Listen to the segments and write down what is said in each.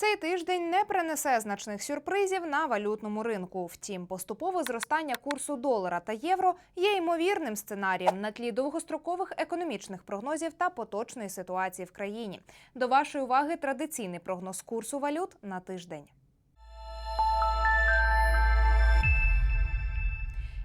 Цей тиждень не принесе значних сюрпризів на валютному ринку. Втім, поступове зростання курсу долара та євро є ймовірним сценарієм на тлі довгострокових економічних прогнозів та поточної ситуації в країні. До вашої уваги традиційний прогноз курсу валют на тиждень.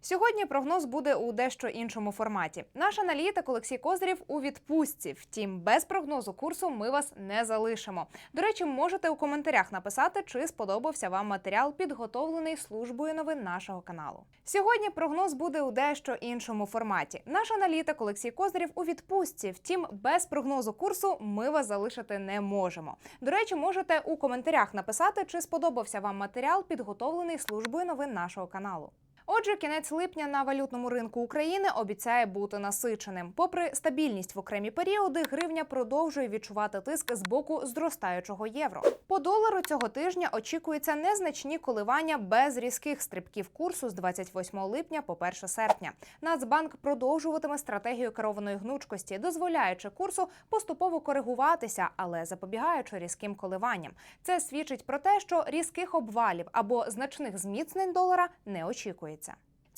Сьогодні прогноз буде у дещо іншому форматі. Наш аналітик Олексій Козирєв у відпустці. Втім, без прогнозу курсу ми вас не залишимо. До речі, можете у коментарях написати, чи сподобався вам матеріал, підготовлений службою новин нашого каналу. Сьогодні прогноз буде у дещо іншому форматі. Наш аналітик Олексій Козирєв у відпустці. Втім, без прогнозу курсу ми вас залишити не можемо. До речі, можете у коментарях написати, чи сподобався вам матеріал, підготовлений службою новин нашого каналу. Отже, кінець липня на валютному ринку України обіцяє бути насиченим. Попри стабільність в окремі періоди, гривня продовжує відчувати тиск з боку зростаючого євро. По долару цього тижня очікується незначні коливання без різких стрибків курсу з 28 липня по 1 серпня. Нацбанк продовжуватиме стратегію керованої гнучкості, дозволяючи курсу поступово коригуватися, але запобігаючи різким коливанням. Це свідчить про те, що різких обвалів або значних зміцнень долара не очікується.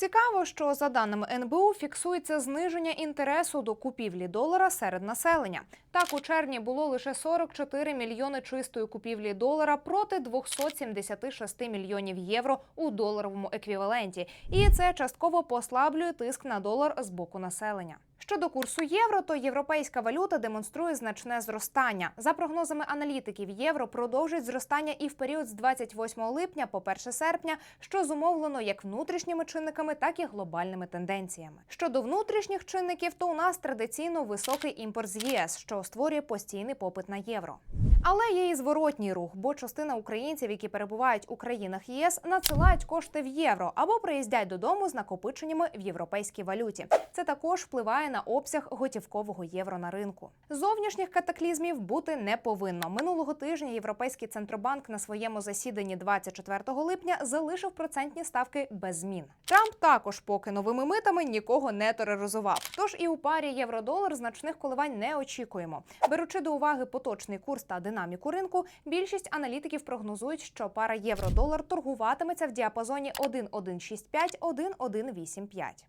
Цікаво, що за даними НБУ фіксується зниження інтересу до купівлі долара серед населення. Так, у червні було лише 44 мільйони чистої купівлі долара проти 276 мільйонів євро у доларовому еквіваленті, і це частково послаблює тиск на долар з боку населення. Щодо курсу євро, то європейська валюта демонструє значне зростання. За прогнозами аналітиків, євро продовжить зростання і в період з 28 липня по 1 серпня, що зумовлено як внутрішніми чинниками, так і глобальними тенденціями. Щодо внутрішніх чинників, то у нас традиційно високий імпорт з ЄС, що створює постійний попит на євро. Але є і зворотній рух, бо частина українців, які перебувають у країнах ЄС, надсилають кошти в євро або приїздять додому з накопиченнями в європейській валюті. Це також впливає на обсяг готівкового євро на ринку. Зовнішніх катаклізмів бути не повинно. Минулого тижня Європейський центробанк на своєму засіданні 24 липня залишив процентні ставки без змін. Трамп також поки новими митами нікого не тероризував. Тож і у парі євро-долар значних коливань не очікуємо. Беручи до уваги поточний курс та динаміку ринку, більшість аналітиків прогнозують, що пара євро-долар торгуватиметься в діапазоні 1,165-1,185.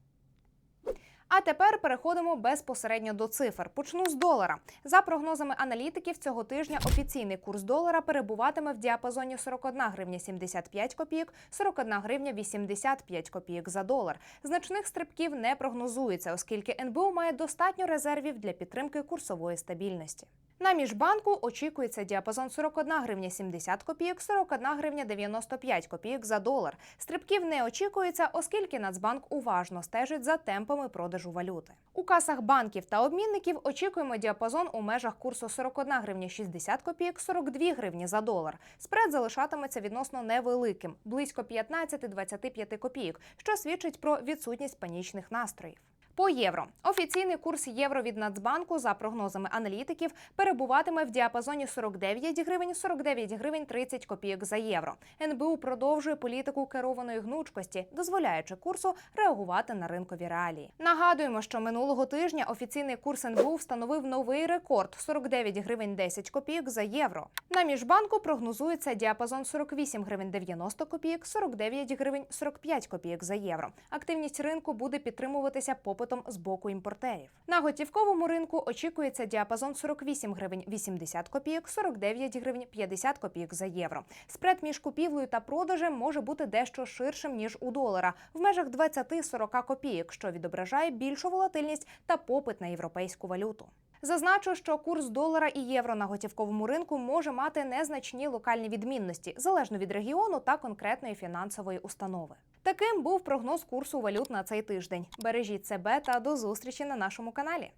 А тепер переходимо безпосередньо до цифр. Почну з долара. За прогнозами аналітиків, цього тижня офіційний курс долара перебуватиме в діапазоні 41 гривня 75 копійок, 41 гривня 85 копійок за долар. Значних стрибків не прогнозується, оскільки НБУ має достатньо резервів для підтримки курсової стабільності. На міжбанку очікується діапазон 41 гривня 70 копійок, 41 гривня 95 копійок за долар. Стрибків не очікується, оскільки Нацбанк уважно стежить за темпами продажу валюти. У касах банків та обмінників очікуємо діапазон у межах курсу 41 гривня 60 копійок, 42 гривні за долар. Спред залишатиметься відносно невеликим, близько 15-25 копійок, що свідчить про відсутність панічних настроїв. По євро офіційний курс євро від Нацбанку за прогнозами аналітиків перебуватиме в діапазоні 49 гривень 49 гривень 30 копійок за євро. НБУ продовжує політику керованої гнучкості, дозволяючи курсу реагувати на ринкові реалії. Нагадуємо, що минулого тижня офіційний курс НБУ встановив новий рекорд 49 гривень 10 копійок за євро. На міжбанку прогнозується діапазон 48 гривень 90 копійок, 49 гривень 45 копійок за євро. Активність ринку буде підтримуватися попитом з боку імпортерів. На готівковому ринку очікується діапазон 48 гривень 80 копійок, 49 гривень 50 копійок за євро. Спред між купівлею та продажем може бути дещо ширшим ніж у долара, в межах 20-40 копійок, що відображає більшу волатильність та попит на європейську валюту. Зазначу, що курс долара і євро на готівковому ринку може мати незначні локальні відмінності залежно від регіону та конкретної фінансової установи. Таким був прогноз курсу валют на цей тиждень. Бережіть себе та до зустрічі на нашому каналі.